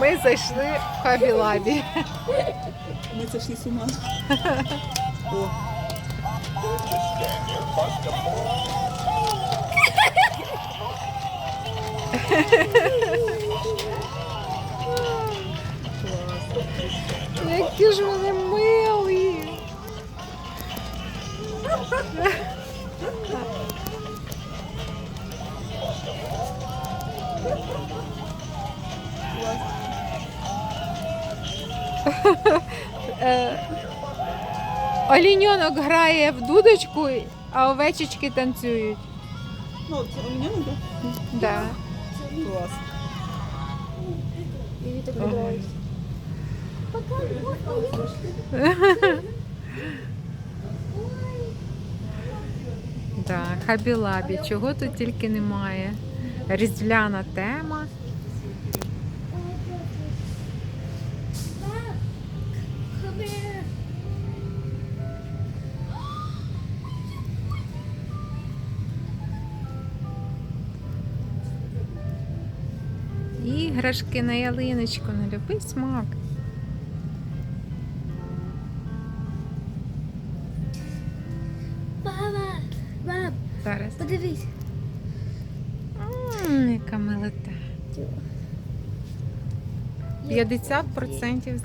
Ми зайшли в Хабі-Лабі. Ми зайшли з ума. О, Які ж вони милі. Е, Оліньонок грає в дудочку, а овечечки танцюють. ну це мене надо? Да. Клас. Так подобається. Да, хабі-лабі, чого тут тільки немає. Різдвяна тема. Іграшки на ялиночку, на любий смак. Баба, баб, Зараз. подивись. М, яка милота. 50%